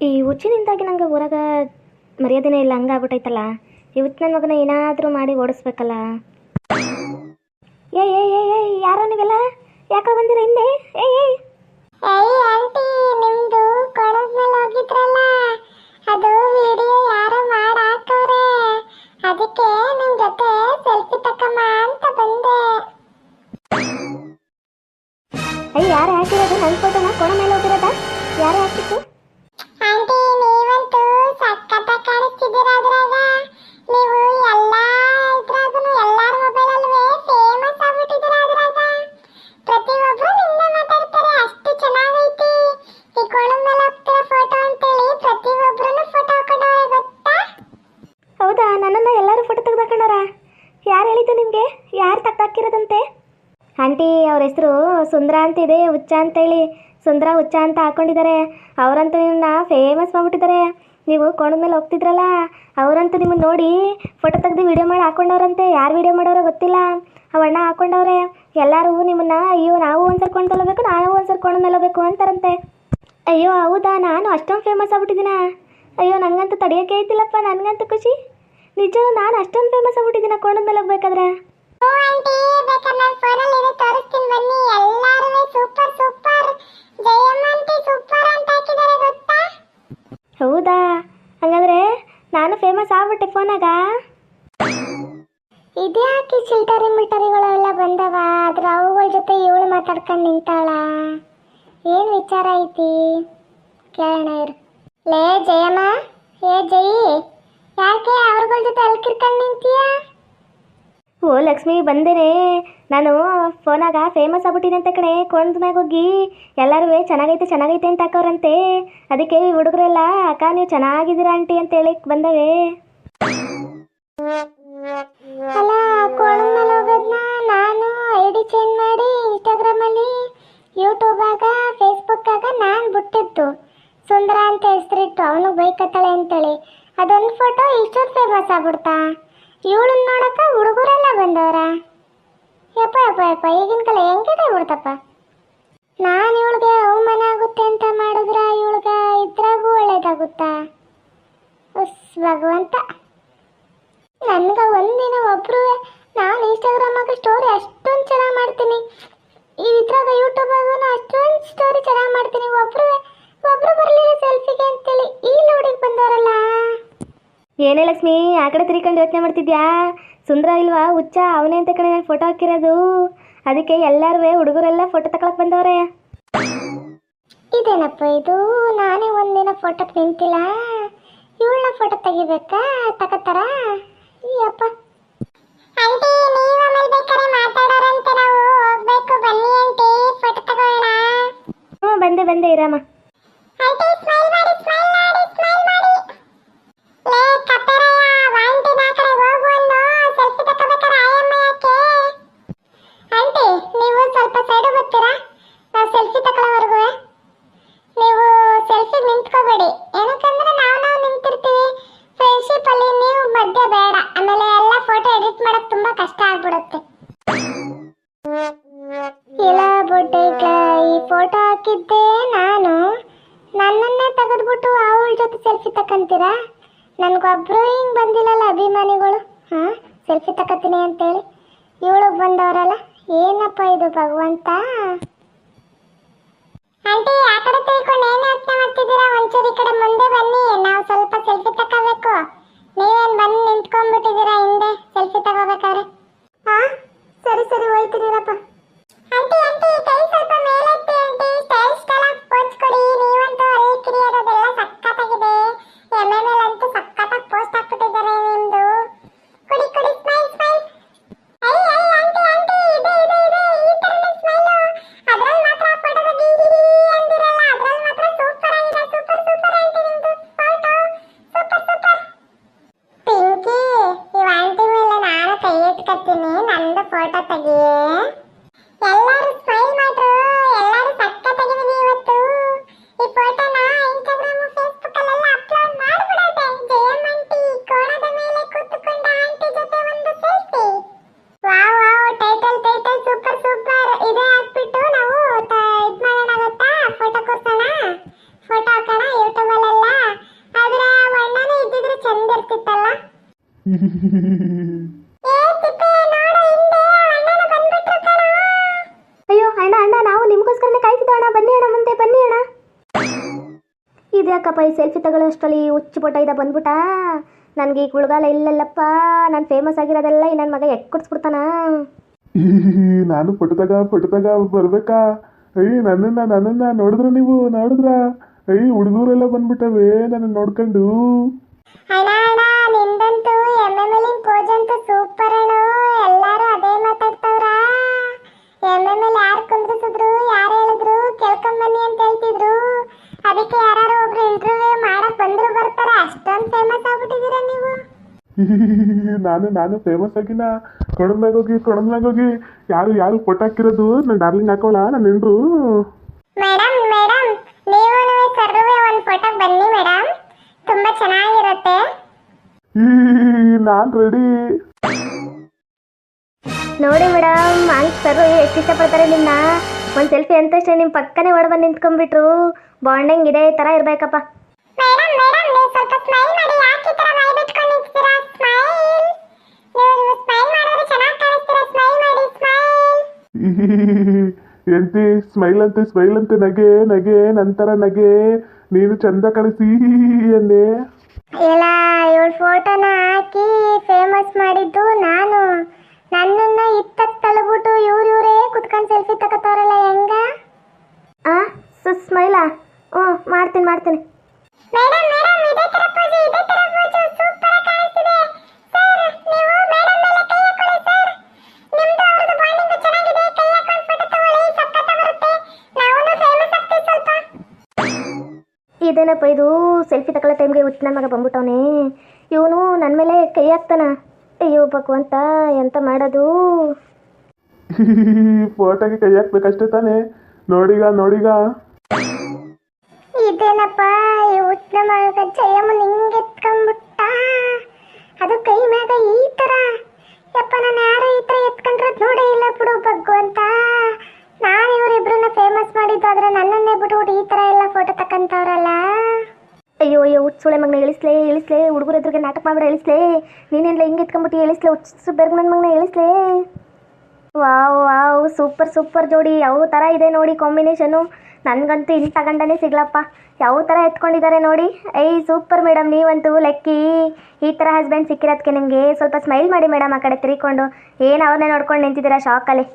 ಈ ಹುಚ್ಚಿನಿಂದಾಗಿ ನಂಗೆ ಊರಾಗ ಮರ್ಯಾದೆನೇ ಇಲ್ಲ ಹಂಗಾಗ್ಬಿಟ್ಟೈತಲ್ಲ ಇವತ್ತು ನನ್ನ ಮಗನ ಏನಾದರೂ ಮಾಡಿ ಓಡಿಸ್ಬೇಕಲ್ಲ. ಏ ಏ ಏ ಏ ಯಾರೋ ನೀವೆಲ್ಲ? ಯಾಕೆ ಬಂದಿರ ಹಿಂದೆ? ಏ ಏ ಏಯ್ ಆಂಟಿ ನಿಮ್ದು ಕೊಳದ ಮೇಲೆ ಹೋಗಿದ್ರಲ್ಲ ಅದು ವಿಡಿಯೋ ಯಾರೋ ಅದಕ್ಕೆ ನಿಮ್ ಜೊತೆ ಸೆಲ್ಫಿ ತಕ್ಕಮ್ಮ ಅಂತ ಬಂದೆ. ಅಯ್ಯ ಯಾರು ಹಾಕಿರೋದು? ನನ್ನ ಫೋಟೋನ ಕೊಡ ಮೇಲೆ ಹೋಗಿರೋದ? ಯಾರು ಹಾಕಿತ್ತು ಅದ್ರಾಗ ನೀವು ಎಲ್ಲ ಇದ್ರಾಗೂ ಮೊಬೈಲ್ ಅಲ್ವೇ ಫೇಮಸ್ ಆಗ್ಬಿಟ್ಟಿದ್ದೀರ ಅದ್ರಾಗ ಪ್ರತಿಯೊಬ್ಬರು ನಿಮ್ದೆ ಮಾತಾಡ್ತಾರೆ, ಅಷ್ಟು ಚೆನ್ನಾಗೈತಿ. ಈ ಕೊಳದ ಮೇಲೆ ಹೋಗ್ತಿರೋ ಫೋಟೋ ಅಂತೇಳಿ ಪ್ರತಿಯೊಬ್ರು ಫೋಟೋ ಹಾಕೊಂಡವ್ರೆ ಗೊತ್ತಾ? ಹೌದಾ, ನನ್ನನ್ನು ಎಲ್ಲರೂ ಫೋಟೋ ತೆಗ್ದಾಕೊಂಡಾರ? ಯಾರು ಹೇಳಿದ್ದು ನಿಮಗೆ? ಯಾರು ತಗ್ದಾಕಿರೋದಂತೆ ಆಂಟಿ, ಅವ್ರ ಹೆಸರು ಸುಂದ್ರ ಅಂತಿದೆ, ಹುಚ್ಚ ಅಂತೇಳಿ. ಸುಂದ್ರ ಹುಚ್ಚ ಅಂತ ಹಾಕೊಂಡಿದ್ದಾರೆ. ಅವರಂತೂ ನಿನ್ನ ಫೇಮಸ್ ಮಾಡ್ಬಿಟ್ಟಿದ್ದಾರೆ. ನೀವು ಕೋಣದ ಮೇಲೆ ಹೋಗ್ತಿದ್ರಲ್ಲ, ಅವರಂತೂ ನಿಮ್ಮನ್ನ ನೋಡಿ ಫೋಟೋ ತೆಗೆದು ವಿಡಿಯೋ ಮಾಡಿ ಹಾಕೊಂಡವ್ರಂತೆ. ಯಾರು ವಿಡಿಯೋ ಮಾಡೋರೋ ಗೊತ್ತಿಲ್ಲ. ಅವಣ್ಣ ಅಣ್ಣ ಹಾಕೊಂಡವ್ರೆ. ಎಲ್ಲರೂ ನಿಮ್ಮನ್ನ, ಅಯ್ಯೋ, ನಾವು ಒಂದ್ಸರಿ ಕೊಂಡು ನಾನು ನಾವು ಒಂದ್ಸರಿ ಕೊಂಡು ಮೇಲೆ ಹೋಗ್ಬೇಕು ಅಂತಾರಂತೆ. ಅಯ್ಯೋ, ಹೌದಾ? ನಾನು ಅಷ್ಟೊಂದು ಫೇಮಸ್ ಆಗ್ಬಿಟ್ಟಿದ್ದೀನ? ಅಯ್ಯೋ ನನಗಂತೂ ತಡೆಯೋಕೆ ಐತಿಲ್ಲಪ್ಪ ನನಗಂತೂ ಖುಷಿ. ನಿಜ ನಾನು ಅಷ್ಟೊಂದು ಫೇಮಸ್ ಆಗ್ಬಿಟ್ಟಿದ್ದೀನ ಕೊಂಡದ ಮೇಲೆ ಹೋಗ್ಬೇಕಾದ್ರೆ? ಫೇಮಸ್ ಇದೇ ಫೋನಾಗ ಇದ್ಯಾಕೆ ಚಿಲ್ಟರಿ ಮಿಲ್ಟರಿಗಳೆಲ್ಲ ಬಂದವ ಆದ್ರೆ ಅವುಗಳ ಜೊತೆ ಇವಳು ಮಾತಾಡ್ಕೊಂಡು ನಿಂತಾಳ. ಏನ್ ವಿಚಾರ ಐತಿ? ಕೇಳೋಣ ಇರು. ಲೇ ಜಯಮ್ಮ ಏ ಜಯಿ ಯಾಕೆ ಅವ್ರಗಳ ಜೊತೆ ಅಲ್ಕಿರ್ಕೊಂಡು ನಿಂತೀಯ? ಓ ಲಕ್ಷ್ಮಿ ಬಂದೇನೆ ನಾನು ಫೋನಾಗ ಫೇಮಸ್ ಆಗ್ಬಿಟ್ಟಿನಿ ಅಂತ ಕಣೆ ಕೊಂಡ್ ಮ್ಯಾಗ ಹೋಗಿ ಎಲ್ಲರೂ ಚೆನ್ನಾಗೈತೆ ಚೆನ್ನಾಗೈತೆ ಅಂತ ಹಾಕೋರಂತೆ. ಅದಕ್ಕೆ ಈ ಹುಡುಗರೆಲ್ಲ ಅಕ್ಕ ನೀವು ಚೆನ್ನಾಗಿದ್ದೀರಾ ಆಂಟಿ? ಅಂತ ಹೇಳಿ ಬಂದವೆ. ಅಲ್ಲ ಕೋಣ ಮೇಲೆ ನಾನು ಐ ಡಿ ಚೇಂಜ್ ಮಾಡಿ ಇನ್ಸ್ಟಾಗ್ರಾಮಲ್ಲಿ ಯೂಟ್ಯೂಬಾಗ ಫೇಸ್ಬುಕ್ಕಾಗ ನಾನು ಬಿಟ್ಟಿತ್ತು ಸುಂದರ ಅಂತ ಹೆಸರಿಟ್ಟು, ಅವನು ಬೈಕತ್ತಾಳೆ ಅಂತೇಳಿ. ಅದೊಂದು ಫೋಟೋ ಇಷ್ಟೊಂದು ಫೇಮಸ್ ಆಗ್ಬಿಡ್ತಾ. ಇವಳನ್ನ ನೋಡಕ್ಕ ಹುಡುಗರೆಲ್ಲ ಬಂದವರ. ಯಪ್ಪ ಯಪ್ಪ ಯಪ್ಪ, ಈಗಿನ ಕಾಲ ಹೆಂಗಿದೆ ಬಿಡ್ತಪ್ಪ ನಾನು ಇವಳಿಗೆ ಅವಮಾನ ಆಗುತ್ತೆ ಅಂತ ಮಾಡಿದ್ರ ಇವಳಿಗೆ ಇದ್ರಾಗೂ ಅಸ್ ಭಗವಂತ. ನನ್ಗೆ ಒಂದಿನ ಒಬ್ರು ನಾನು ಇನ್ಸ್ಟಾಗ್ರಾಮಾಗ ಸ್ಟೋರಿ ಅಷ್ಟೊಂದು ಚೆನ್ನಾಗಿ ಮಾಡ್ತೀನಿ. ಈ ಇದ್ರಾಗ ಯೂಟ್ಯೂಬಾಗೂ ಅಷ್ಟೊಂದು ಸ್ಟೋರಿ ಚೆನ್ನಾಗಿ ಮಾಡ್ತೀನಿ. ಒಬ್ರು ಒಬ್ರು ಬರಲಿಲ್ಲ ಸೆಲ್ಫಿಗೆ ಅಂತೇಳಿ ಈ ನೋಡಿಗೆ ಬಂದವರಲ್ಲ. ಏನೇ ಲಕ್ಷ್ಮಿ ಆ ಕಡೆ ತಿರ್ಕೊಂಡು ಯೋಚನೆ ಮಾಡ್ತಿದ್ಯಾ? ಸುಂದರ ಇಲ್ವಾ? ಹುಚ್ಚ ಅವನೇ ಅಂತ ಕಡೆ ನಾನು ಫೋಟೋ ಹಾಕಿರೋದು. ಅದಕ್ಕೆ ಎಲ್ಲರೂ ಹುಡುಗರೆಲ್ಲ ಫೋಟೋ ತಗೊಳಕ್ ಬಂದವ್ರೆ. ಇದೇನಪ್ಪ ಇದು? ನಾನೇ ಒಂದಿನ ಫೋಟೋಕ್ಕೆ ನಿಂತಿಲ್ಲ. ಇವಳನ್ನ ಫೋಟೋ ತೆಗಿಬೇಕಾ? ತಗತ್ತಾರ ಬಂದೆ ಬಂದೆ ಇರಾಮ. ಸೆಲ್ಫಿ ತಕ್ಕಂತೀರಾ? ನನಗೊಬ್ಬರು ಹಿಂಗೆ ಬಂದಿಲ್ಲಲ್ಲ ಅಭಿಮಾನಿಗಳು. ಹಾ ಸೆಲ್ಫಿ ತಕ್ಕತೀನಿ ಅಂತೇಳಿ. ಇವಳಿಗೆ ಬಂದವರಲ್ಲ ಏನಪ್ಪ ಇದು ಭಗವಂತ? ಆಂಟಿ ಆ ಕಡೆ ತಿಳ್ಕೊಂಡು ಏನು ಯೋಚನೆ ಮಾಡ್ತಿದ್ದೀರಾ? ಒಂಚೂರು ಈ ಕಡೆ ಮುಂದೆ ಬನ್ನಿ. ನಾವು ಸ್ವಲ್ಪ ಸೆಲ್ಫಿ ತಗೋಬೇಕು ನೀವೇನ್ ಬಂದು ನಿಂತ್ಕೊಂಡ್ಬಿಟ್ಟಿದ್ದೀರಾ ಹಿಂದೆ? ಸೆಲ್ಫಿ ತಗೋಬೇಕಾದ್ರೆ. ಹಾ ಸರಿ ಸರಿ ಹೋಯ್ತೀನಿರಪ್ಪ ಇದ್ಯಾಕಪ್ಪ ಈ ಸೆಲ್ಫಿ ತಗೊಳ್ಳೋಷ್ಟರಲ್ಲಿ ಹುಚ್ಚು ಪೊಟ್ಟ ಇದ್ದ ಬಂದ್ಬಿಟ್ಟ? ನನಗೆ ಈ ಗುಳ್ಗಾಲ ಇಲ್ಲಲ್ಲಪ್ಪ. ನಾನು ಫೇಮಸ್ ಆಗಿರೋದೆಲ್ಲ ಈ ನನ್ನ ಮಗ ಎಕ್ ಕೊಡ್ಸ್ಬಿಡ್ತಾನ ನಾನು ಪುಟ್ಟದಾಗ ಪುಟ್ಟದಾಗ ಬರ್ಬೇಕಾ? ಅಯ್ಯ ನನ್ನನ್ನ ನನ್ನನ್ನ ನೋಡಿದ್ರ ನೀವು? ನೋಡಿದ್ರ? ಅಯ್ಯ ಹುಡುಗರೆಲ್ಲ ಬಂದ್ಬಿಟ್ಟವೆ ನನ್ನ ನೋಡ್ಕೊಂಡು. ಎಲ್ಲಾರು ಅದೇ ಮಾತಾಡ್ತಾವ್ರ. ಯಾರು ಕುಂದ್ರಿಸಿದ್ರು ಯಾರು ಹೇಳಿದ್ರು ಕೇಳ್ಕೊಂಬನ್ನಿ ಅಂತ ಹೇಳ್ತಿದ್ರು. ಅದಕ್ಕೆ ಯಾರು ಒಬ್ರು ಇಂಟರ್ವ್ಯೂ ಮಾಡಕ್ ಬಂದ್ರು ಬರ್ತಾರೆ ಅಷ್ಟೊಂದು ಫೇಮಸ್ ಆಗ್ಬಿಟ್ಟಿದ್ದೀರಾ ನೀವು. ನಾನು ನಾನು ಫೇಮಸ್ ಆಗಿನ ಕೊಡಮ್ನಾಗ ಹೋಗಿ ಕೊಡಮ್ನಾಗ ಹೋಗಿ ಯಾರು ಯಾರು ಫೋಟೋ ಹಾಕಿರೋದು? ನನ್ನ ಡಾರ್ಲಿಂಗ್ ಹಾಕೋಳ ನನ್ನ ಹೆಂಡ್ರು ಮೇಡಮ್ ಮೇಡಮ್ ನೀವು ಸರ್ವೆ ಒಂದು ಫೋಟೋ ಬನ್ನಿ ಮೇಡಮ್ ತುಂಬಾ ಚೆನ್ನಾಗಿರುತ್ತೆ. ನಾನು ರೆಡಿ ನೋಡಿ ಮೇಡಮ್ ಅಂಕ್ ಸರ್ ಎಷ್ಟು ಇಷ್ಟಪಡ್ತಾರೆ ನಿನ್ನ ಒಂದು ಸೆಲ್ಫಿ ಅಂತಷ್ಟೇ ನಿಮ್ಮ ಪಕ್ಕನೇ ಹೊಡ್ ಬಂದು ನಿಂತ್ಕೊಂಡ್ಬಿಟ್ರು. ಬಾಂಡಿಂಗ್ ಇದೇ ಥರ ಇರಬೇಕಪ್ಪ. ಮೇಡಮ್ ಮೇಡಮ್ ನೀವು ಸ್ವಲ್ಪ ಸ್ಮೈಲ್ ಮಾಡಿ. ಯಾಕೆ ಈ ತರ ಬಾಯಿ ಬಿಟ್ಕೊಂಡು ನಿಂತಿದ್ದೀರಾ? ಸ್ಮೈಲ್ ನೀವು ಸ್ಮೈಲ್ ಮಾಡಿದ್ರೆ ಚೆನ್ನಾಗಿ ಕಾಣಿಸ್ತೀರಾ? ಸ್ಮೈಲ್ ಮಾಡಿ ಸ್ಮೈಲ್ ಎಂತಿ ಸ್ಮೈಲ್ ಅಂತೆ ಸ್ಮೈಲ್ ಅಂತೆ ನಗೆ ನಗೆ ನಂತರ ನಗೆ. ನೀನು ಚಂದ ಕಳಿಸಿ ಅನ್ನೆ ಇಲ್ಲ ಇವಳ ಫೋಟೋನ ಹಾಕಿ ಫೇಮಸ್ ಮಾಡಿದ್ದು ನಾನು. ನನ್ನನ್ನ ಇತ್ತಕ್ಕೆ ತಳ್ಬಿಟ್ಟು ಇವ್ರು ಇವರೇ ಕುತ್ಕೊಂಡು ಸೆಲ್ಫಿ ತಗೋತಾರಲ್ಲ ಹೆಂಗ? ಆ ಸ್ಮೈಲಾ ಹ್ಞೂ ಮಾಡ್ತೀನಿ ಮಾಡ್ತೀನಿ. ಮೇಡಮ್ ಮೇಡಮ್ ಇದೇ ತರ ಪೋಜು ಇದೇ ತರ ಪೋಜು ಸೂಪರ್ ಕಾಣಿಸ್ತಿದೆ. ಸರ್ ನೀವು ಮೇಡಮ್ ಮೇಲೆ ಕೈ ಹಾಕೊಳ್ಳಿ ಸರ್. ನಿಮ್ದು ಅವ್ರದ್ದು ಬಾಂಡಿಂಗ್ ಚೆನ್ನಾಗಿದೆ ಕೈ ಹಾಕೊಂಡು ತಗೊಳ್ಳಿ ಸಕ್ಕತ್ತ ಬರುತ್ತೆ ನಾವು ಫೇಮಸ್ ಸ್ವಲ್ಪ. ಇದೇನಪ್ಪ ಇದು ಸೆಲ್ಫಿ ತಗೊಳ್ಳೋ ಟೈಮ್ಗೆ ಹುಚ್ಚು ನನ್ನ ಮಗ ಬಂದ್ಬಿಟ್ಟವನೇ. ಇವನು ನನ್ನ ಮೇಲೆ ಕೈ ಹಾಕ್ತಾನ. ಅಯ್ಯೋ ಭಗವಂತ ಎಂತ ಮಾಡೋದು? ಫೋಟೋಗೆ ಕೈ ಹಾಕ್ಬೇಕಷ್ಟೇ ತಾನೇ. ನೋಡಿಗ ನೋಡಿಗ. ಇದೇನಪ್ಪ? ಈ ಹುಚ್ಚ ಮಗ ಜಯಮ್ಮ ಹಿಂಗೆ ಎತ್ಕೊಂಡ್ಬಿಟ್ಟ? ಅದು ಕೈ ಮ್ಯಾಗ ಈ ತರ? ಯಪ್ಪ, ನಾನು ಯಾರು ಈ ತರ ಎತ್ಕೊಂಡಿರೋದು ನೋಡೇ ಇಲ್ಲ ಬಿಡು ಭಗವಂತ ನಾನು ಇವರಿಬ್ರನ್ನ ಫೇಮಸ್ ಮಾಡಿದ್ದು ಆದರೆ ನನ್ನನ್ನೇ ಬಿಟ್ಬಿಟ್ಟು ಈ ತರ ಎಲ್ಲ ಫೋಟೋ ತಕ್ಕಂತವ್ರಲ್ಲ. ಅಯ್ಯೋ ಅಯ್ಯೋ ಉತ್ಸುಳೆ ಮಗನ ಇಳಿಸ್ಲೇ ಇಳಿಸ್ಲೇ ಹುಡುಗರ ಎದುರಿಗೆ ನಾಟಕ ಮಾಡ್ಬಿಡ ಇಳಿಸ್ಲೇ ನೀನೆಲ್ಲ ಹಿಂಗೆ ಎತ್ಕೊಂಬಿಟ್ಟು ಇಳಿಸ್ಲೇ ಉತ್ಸು ಬೆರ್ಗ್ ನನ್ನ ಮಗನ ಇಳಿಸ್ಲೇ ವಾವ್ ವಾವ್, ಸೂಪರ್ ಸೂಪರ್ ಜೋಡಿ. ಯಾವ ಥರ ಇದೆ ನೋಡಿ ಕಾಂಬಿನೇಷನು ನನಗಂತೂ ಇಂಥ ಗಂಡನೇ ಸಿಗ್ಲಪ್ಪ. ಯಾವ ಥರ ಎತ್ಕೊಂಡಿದ್ದಾರೆ ನೋಡಿ. ಐ ಸೂಪರ್ ಮೇಡಮ್ ನೀವಂತೂ ಲೆಕ್ಕಿ. ಈ ಥರ ಹಸ್ಬೆಂಡ್ ಸಿಕ್ಕಿರೋದಕ್ಕೆ ನಿಮಗೆ ಸ್ವಲ್ಪ ಸ್ಮೈಲ್ ಮಾಡಿ ಮೇಡಮ್ ಆ ಕಡೆ ತಿರ್ಕೊಂಡು. ಏನು ಅವ್ರನ್ನೇ ನೋಡ್ಕೊಂಡು ನಿಂತಿದ್ದೀರಾ ಶಾಕಲ್ಲಿ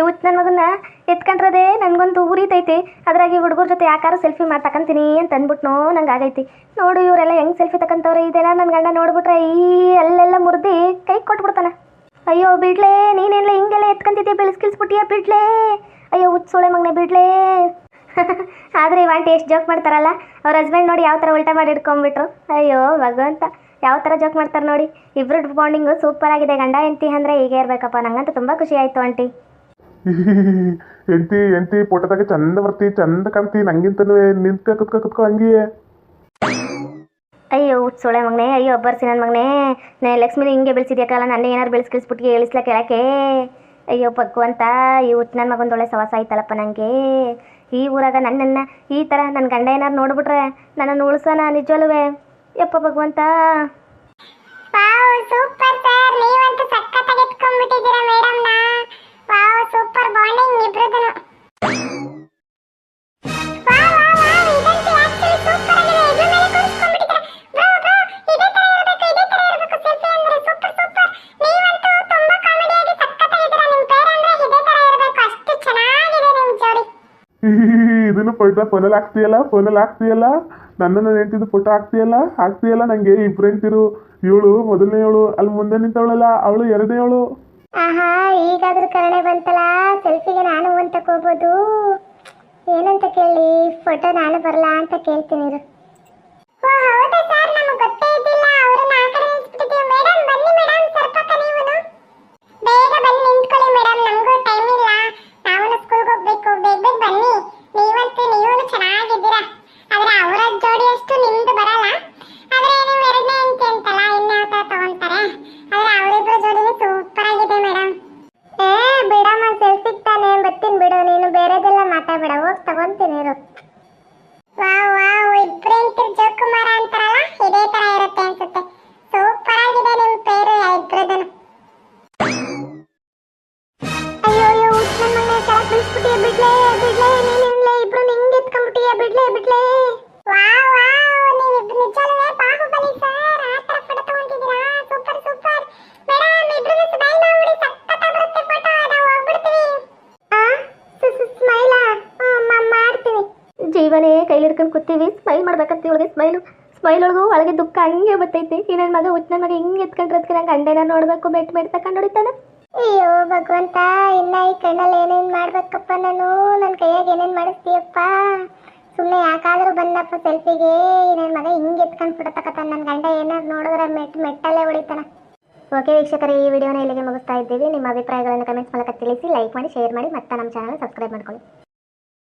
ಇವತ್ತು ನನ್ನ ಮಗನ್ನ ಎತ್ಕೊಂಡ್ರದೆ ನನಗೊಂದು ಉರಿತೈತಿ. ಅದ್ರಾಗಿ ಹುಡುಗರ ಜೊತೆ ಯಾಕಾರು ಸೆಲ್ಫಿ ಮಾಡಿ ತಕಂತೀನಿ ಅಂತ ಅಂದ್ಬಿಟ್ನೋ, ನಂಗೆ ಆಗೈತಿ. ನೋಡು, ಇವರೆಲ್ಲ ಹೆಂಗೆ ಸೆಲ್ಫಿ ತಕಂತವ್ರೆ? ಇದೇನ ನನ್ನ ಗಂಡ ನೋಡ್ಬಿಟ್ರೆ ಈ ಅಲ್ಲೆಲ್ಲ ಮುರಿದು ಕೈ ಕೊಟ್ಬಿಡ್ತಾನೆ. ಅಯ್ಯೋ, ಬಿಡ್ಲೇ, ನೀನೆಲ್ಲ ಹಿಂಗೆಲ್ಲ ಎತ್ಕೊಂತಿದ್ದೆ ಬೆಳೆಸ್ಕಿಲ್ಸ್ಬಿಟ್ಟಿಯಾ ಬಿಡ್ಲೇ? ಅಯ್ಯೋ ಹುಚ್ಚೋಳೆ ಮಗನೆ ಬಿಡ್ಲೇ. ಆದರೆ ಇವಾಂಟಿ ಎಷ್ಟು ಜೋಕ್ ಮಾಡ್ತಾರಲ್ಲ ಅವ್ರ ಹಸ್ಬೆಂಡ್ ನೋಡಿ ಯಾವ ಥರ ಉಲ್ಟಾ ಮಾಡಿ ಇಟ್ಕೊಂಡ್ಬಿಟ್ರು ಅಯ್ಯೋ ಭಗವಂತ ಯಾವ ಥರ ಜೋಕ್ ಮಾಡ್ತಾರೆ ನೋಡಿ. ಇಬ್ರು ಬಾಂಡಿಂಗು ಸೂಪರ್ ಆಗಿದೆ. ಗಂಡ ಹೆಂಡತಿ ಅಂದರೆ ಹೀಗೆ ಇರಬೇಕಪ್ಪ. ನಂಗಂತೂ ತುಂಬ ಖುಷಿ ಆಯಿತು ಆಂಟಿ. ಎಂತಿ ಎಂತಿ ಫೋಟೋದಾಗ ಚಂದ ಬರ್ತಿ ಚಂದ ಕಾಣ್ತಿ. ನಂಗಿಂತನೂ ನಿಂತ ಕುತ್ಕ ಕುತ್ಕೊ ಹಂಗಿಯೇ ಅಯ್ಯೋ ಸೊಳೆ ಮಗನೇ ಅಯ್ಯೋ ಅಬ್ಬರ್ಸಿ ನನ್ನ ಮಗನೇ. ಲಕ್ಷ್ಮಿ ಲಕ್ಷ್ಮಿನ ಹಿಂಗೆ ಬೆಳೆಸಿದ್ಯಾಕಲ್ಲ ನನ್ನ ಏನಾರು ಬೆಳೆಸ್ಕಿಳಿಸ್ಬಿಟ್ಟಿಗೆ ಇಳಿಸ್ಲಕ್ಕೆ ಕೆಳಕ್ಕೆ? ಅಯ್ಯೋ ಭಗವಂತ, ಈ ಹುಟ್ಟು ನನ್ನ ಮಗೊಂದೊಳ್ಳೆ ಸವಾಸ ಆಯ್ತಲ್ಲಪ್ಪ ನನಗೆ ಈ ಊರಾಗ ನನ್ನನ್ನು ಈ ಥರ ನನ್ನ ಗಂಡ ಏನಾರು ನೋಡ್ಬಿಟ್ರೆ ನನ್ನನ್ನು ಉಳ್ಸೋಣ ನಿಜವಲ್ವೇ? ಯಪ್ಪ ಭಗವಂತ. ಸೂಪರ್ ಸರ್ ನೀವಂತೂ ಸಕ್ಕತ್ತಾಗಿ ಎತ್ಕೊಂಡ್ಬಿಟ್ಟಿದ್ದೀರಾ ಮೇಡಮ್ನ ಫೋಟೋ ಫೋನಲ್ಲಿ ಹಾಕ್ತೀಯಲ್ಲ ಫೋನಲ್ಲಿ ಹಾಕ್ತೀಯಲ್ಲ ನನ್ನನ್ನು ನೆಂಟಿದ್ದು ಫೋಟೋ ಹಾಕ್ತೀಯಲ್ಲ ಹಾಕ್ತೀಯಲ್ಲ ನಂಗೆ ಇಬ್ರು ಹೆಂಡ್ತಿರು, ಇವಳು ಮೊದಲನೇ ಇವಳು, ಅಲ್ಲಿ ಮುಂದೆ ನಿಂತವಳಲ್ಲ, ಅವಳು ಎರಡನೇ ಅವಳು ಆಹಾ, ಈಗಾದ್ರೂ ಕರುಣೆ ಬಂತಲ್ಲ, ಸೆಲ್ಫಿಗೆ ನಾನು ಒಂದು ತಕೋಬೋದು ಏನಂತ ಕೇಳಿ ಫೋಟೋ ನಾನು ಬರಲ್ಲ ಅಂತ ಕೇಳ್ತೀನಿ ಇರು. ಓ, ಹೌದಾ ಸರ್, ನಮಗೆ ಗೊತ್ತೇ ಇದ್ದಿಲ್ಲ. ಬೇರೆದೆಲ್ಲ ಮಾತಾಡ್ಬೇಡ ಹೋಗಿ ತಗೊಂತೀನಿ ಇರು. ಹಿಡ್ಕೊಂಡು ಕೂತೀವಿ ಸ್ಮೈಲ್ ಮಾಡ್ಬೇಕಂತ ಇವಳಿಗೆ ಸ್ಮೈಲು ಸ್ಮೈಲ್ ಒಳಗೂ ಒಳಗೆ ದುಃಖ ಹಂಗೆ ಬರ್ತೈತಿ. ಈ ಮಗ ಉತ್ನ ಮಗ ಹಿಂಗೆ ಅದಕ್ಕೆ ನಂಗೆ ಗಂಡನ ನೋಡಬೇಕು ಬೆಟ್ ಮೆಟ್ ತಕೊಂಡು ಹೊಡಿತಾನೆ. ಅಯ್ಯೋ ಭಗವಂತ, ಇನ್ನ ಈ ಕಣ್ಣಲ್ಲಿ ಏನೇನ್ ಮಾಡ್ಬೇಕಪ್ಪ ನಾನು? ನನ್ನ ಕೈಯಾಗ ಏನೇನ್ ಮಾಡಿಸ್ತೀಯಪ್ಪ? ಸುಮ್ಮನೆ ಯಾಕಾದ್ರೂ ಬಂದಪ್ಪ ಸೆಲ್ಫಿಗೆ. ನನ್ನ ಮಗ ಹಿಂಗೆ ಎತ್ಕೊಂಡು ಬಿಡತಕ್ಕತ್ತ ನನ್ನ ಗಂಡ ಏನಾದ್ರು ನೋಡಿದ್ರೆ ಮೆಟ್, ಮೆಟ್ಟಲ್ಲೇ ಹೊಡಿತಾನ. ಓಕೆ ವೀಕ್ಷಕರೇ, ಈ ವಿಡಿಯೋನ ಇಲ್ಲಿಗೆ ಮುಗಿಸ್ತಾ ಇದ್ದೀವಿ. ನಿಮ್ಮ ಅಭಿಪ್ರಾಯಗಳನ್ನು ಕಮೆಂಟ್ಸ್ ಮೂಲಕ ತಿಳಿಸಿ ಲೈಕ್ ಮಾಡಿ ಶೇರ್ ಮಾಡಿ, ಮತ್ತೆ ನಮ್ಮ ಚಾನಲ್ ಸಬ್ಸ್ಕ್ರೈಬ್ ಮಾಡ್ಕೊಳ್ಳಿ.